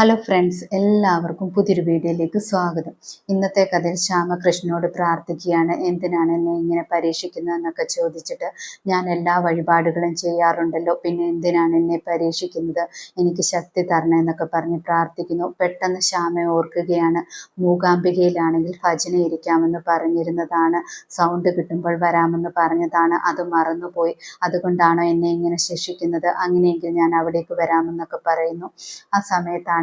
Hello friends എല്ലാവർക്കും പുതിയൊരു വീഡിയോയിലേക്ക് സ്വാഗതം. ഇന്നത്തെ കഥയിൽ ശ്യാമകൃഷ്ണനോട് പ്രാർത്ഥിക്കുകയാണ്. എന്തിനാണ് എന്നെ ഇങ്ങനെ പരീക്ഷിക്കുന്നതെന്നൊക്കെ ചോദിച്ചിട്ട് ഞാൻ എല്ലാ വഴിപാടുകളും ചെയ്യാറുണ്ടല്ലോ. പിന്നെ എന്തിനാണ് എന്നെ പരീക്ഷിക്കുന്നത്? എനിക്ക് ശക്തി തരണം എന്നൊക്കെ പറഞ്ഞ് പ്രാർത്ഥിക്കുന്നു. പെട്ടെന്ന് ശ്യാമ ഓർക്കുകയാണ്. മൂകാംബികയിലാണെങ്കിൽ ഭജന ഇരിക്കാമെന്ന് പറഞ്ഞിരുന്നതാണ്. സൗണ്ട് കിട്ടുമ്പോൾ വരാമെന്ന് പറഞ്ഞതാണ്. അത് മറന്നുപോയി. അതുകൊണ്ടാണോ എന്നെ ഇങ്ങനെ ശിക്ഷിക്കുന്നത്? അങ്ങനെയെങ്കിൽ ഞാൻ അവിടേക്ക് വരാമെന്നൊക്കെ പറയുന്നു. ആ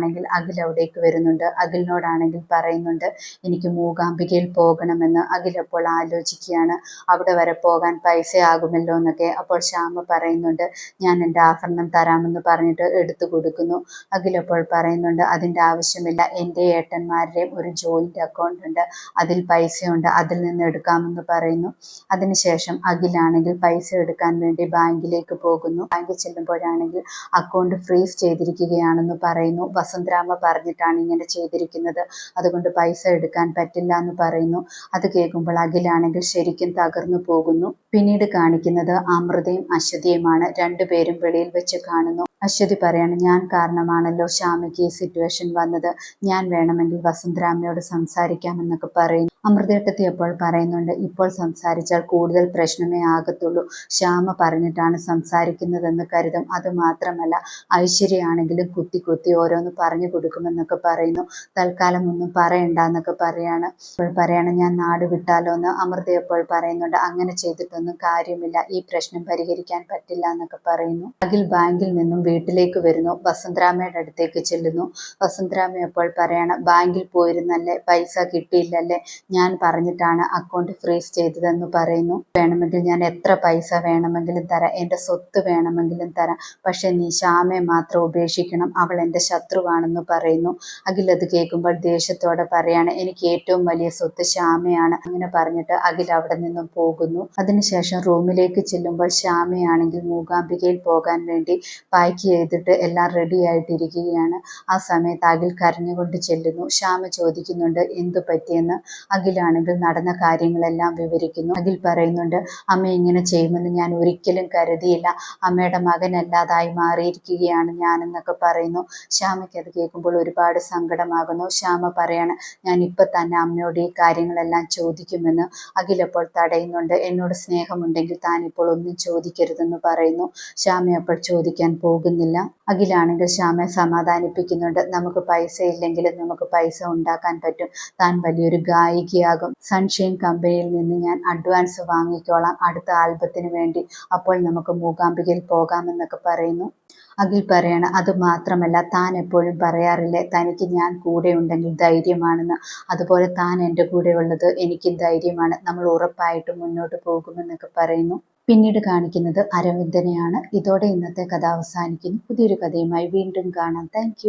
സമയത്താണെങ്കിൽ അഖിൽ അവിടേക്ക് വരുന്നുണ്ട്. അഖിലിനോടാണെങ്കിൽ പറയുന്നുണ്ട് എനിക്ക് മൂകാംബികയിൽ പോകണമെന്ന്. അഖിൽ അപ്പോൾ ആലോചിക്കുകയാണ് അവിടെ വരെ പോകാൻ പൈസ ആകുമല്ലോ എന്നൊക്കെ. അപ്പോൾ ശ്യാമ പറയുന്നുണ്ട് ഞാൻ എന്റെ ആഭരണം തരാമെന്ന് പറഞ്ഞിട്ട് എടുത്തു കൊടുക്കുന്നു. അഖിൽ അപ്പോൾ പറയുന്നുണ്ട് അതിന്റെ ആവശ്യമില്ല. എന്റെ ഏട്ടന്മാരുടെയും ഒരു ജോയിന്റ് അക്കൗണ്ട് ഉണ്ട്. അതിൽ പൈസയുണ്ട്. അതിൽ നിന്ന് എടുക്കാമെന്ന് പറയുന്നു. അതിനുശേഷം അഖിലാണെങ്കിൽ പൈസ എടുക്കാൻ വേണ്ടി ബാങ്കിലേക്ക് പോകുന്നു. ബാങ്കിൽ ചെല്ലുമ്പോഴാണെങ്കിൽ അക്കൗണ്ട് ഫ്രീസ് ചെയ്തിരിക്കുകയാണെന്ന് പറയുന്നു. വസുന്ധരാമ പറഞ്ഞിട്ടാണ് ഇങ്ങനെ ചെയ്തിരിക്കുന്നത്. അതുകൊണ്ട് പൈസ എടുക്കാൻ പറ്റില്ല എന്ന് പറയുന്നു. അത് കേൾക്കുമ്പോൾ അഖിലാണെങ്കിൽ ശരിക്കും തകർന്നു പോകുന്നു. പിന്നീട് കാണിക്കുന്നത് അമൃതയും അശ്വതിയുമാണ്. രണ്ടുപേരും വെളിയിൽ വെച്ച് കാണുന്നു. അശ്വതി പറയാണ് ഞാൻ കാരണമാണല്ലോ ശ്യാമയ്ക്ക് ഈ സിറ്റുവേഷൻ വന്നത്. ഞാൻ വേണമെങ്കിൽ വസുന്ധരാമയോട് സംസാരിക്കാമെന്നൊക്കെ പറയുന്നു. അമൃതേട്ടത്തി അപ്പോൾ പറയുന്നുണ്ട് ഇപ്പോൾ സംസാരിച്ചാൽ കൂടുതൽ പ്രശ്നമേ ആകത്തുള്ളൂ. ശ്യാമ പറഞ്ഞിട്ടാണ് സംസാരിക്കുന്നതെന്ന് കരുതും. അത് മാത്രമല്ല ഐശ്വര്യയാണെങ്കിലും കുത്തി കുത്തി ഓരോന്ന് പറഞ്ഞു കൊടുക്കുമെന്നൊക്കെ പറയുന്നു. തൽക്കാലം ഒന്നും പറയണ്ട എന്നൊക്കെ പറയാണ്. അപ്പോൾ പറയാണ് ഞാൻ നാട് വിട്ടാലോ എന്ന് അമൃത ഇപ്പോൾ പറയുന്നുണ്ട്. അങ്ങനെ ചെയ്തിട്ടൊന്നും കാര്യമില്ല. ഈ പ്രശ്നം പരിഹരിക്കാൻ പറ്റില്ല എന്നൊക്കെ പറയുന്നു. അഖിൽ ബാങ്കിൽ നിന്നും വീട്ടിലേക്ക് വരുന്നു. വസുന്ധരാമയുടെ അടുത്തേക്ക് ചെല്ലുന്നു. വസുന്ധരാമ അപ്പോൾ പറയാണ് ബാങ്കിൽ പോയിരുന്നല്ലേ? പൈസ കിട്ടിയില്ലല്ലേ? ഞാൻ പറഞ്ഞിട്ടാണ് അക്കൗണ്ട് ഫ്രീസ് ചെയ്തതെന്ന് പറയുന്നു. വേണമെങ്കിൽ ഞാൻ എത്ര പൈസ വേണമെങ്കിലും തരാം. എന്റെ സ്വത്ത് വേണമെങ്കിലും തരാം. പക്ഷെ നീ ശ്യാമയെ മാത്രം ഉപേക്ഷിക്കണം. അവൾ എന്റെ ശത്രുവാണെന്ന് പറയുന്നു. അഖിൽ അത് കേൾക്കുമ്പോൾ ദേഷ്യത്തോടെ പറയാണ് എനിക്ക് ഏറ്റവും വലിയ സ്വത്ത് ശ്യാമയാണ്. അങ്ങനെ പറഞ്ഞിട്ട് അഖിൽ അവിടെ നിന്നും പോകുന്നു. അതിനുശേഷം റൂമിലേക്ക് ചെല്ലുമ്പോൾ ശ്യാമയാണെങ്കിൽ മൂകാംബികയിൽ പോകാൻ വേണ്ടി പാക്ക് ചെയ്തിട്ട് എല്ലാം റെഡി ആയിട്ടിരിക്കുകയാണ്. ആ സമയത്ത് അഖിൽ കരഞ്ഞുകൊണ്ട് ചെല്ലുന്നു. ശ്യാമ ചോദിക്കുന്നുണ്ട് എന്തു പറ്റിയെന്ന്? അഖിലാണെങ്കിൽ നടന്ന കാര്യങ്ങളെല്ലാം വിവരിക്കുന്നു. അഖിൽ പറയുന്നുണ്ട് അമ്മ ഇങ്ങനെ ചെയ്യുമെന്ന് ഞാൻ ഒരിക്കലും കരുതിയില്ല. അമ്മയുടെ മകനല്ലാതായി മാറിയിരിക്കുകയാണ് ഞാനെന്നൊക്കെ പറയുന്നു. ശ്യാമയ്ക്ക് അത് കേൾക്കുമ്പോൾ ഒരുപാട് സങ്കടമാകുന്നു. ശ്യാമ പറയാണ് ഞാൻ ഇപ്പൊ തന്നെ അമ്മയോട് ഈ കാര്യങ്ങളെല്ലാം ചോദിക്കുമെന്ന് അഖിലപ്പോൾ തടയുന്നുണ്ട്. എന്നോട് സ്നേഹമുണ്ടെങ്കിൽ താൻ ഇപ്പോൾ ഒന്നും ചോദിക്കരുതെന്ന് പറയുന്നു. ശ്യാമ അപ്പോൾ ചോദിക്കാൻ പോകുന്നില്ല. അഖിലാണെങ്കിൽ ശ്യാമയെ സമാധാനിപ്പിക്കുന്നുണ്ട്. നമുക്ക് പൈസ ഇല്ലെങ്കിലും നമുക്ക് പൈസ ഉണ്ടാക്കാൻ പറ്റും. താൻ വലിയൊരു ഗായികയാകും. സൺഷൈൻ കമ്പനിയിൽ നിന്ന് ഞാൻ അഡ്വാൻസ് വാങ്ങിക്കോളാം. അടുത്ത ആൽബത്തിന് വേണ്ടി അപ്പോൾ നമുക്ക് മൂകാംബികയിൽ പോകാമെന്നൊക്കെ പറയുന്നു. അഖിൽ പറയണം അത് മാത്രമല്ല താൻ എപ്പോഴും പറയാറില്ലേ തനിക്ക് ഞാൻ കൂടെ ഉണ്ടെങ്കിൽ ധൈര്യമാണെന്ന്. അതുപോലെ താൻ എന്റെ കൂടെ ഉള്ളത് എനിക്ക് ധൈര്യമാണ്. നമ്മൾ ഉറപ്പായിട്ടും മുന്നോട്ട് പോകുമെന്നൊക്കെ പറയുന്നു. പിന്നീട് കാണിക്കുന്നത് അരവിന്ദനെയാണ്. ഇതോടെ ഇന്നത്തെ കഥ അവസാനിക്കുന്നു. പുതിയൊരു കഥയുമായി വീണ്ടും കാണാം. താങ്ക്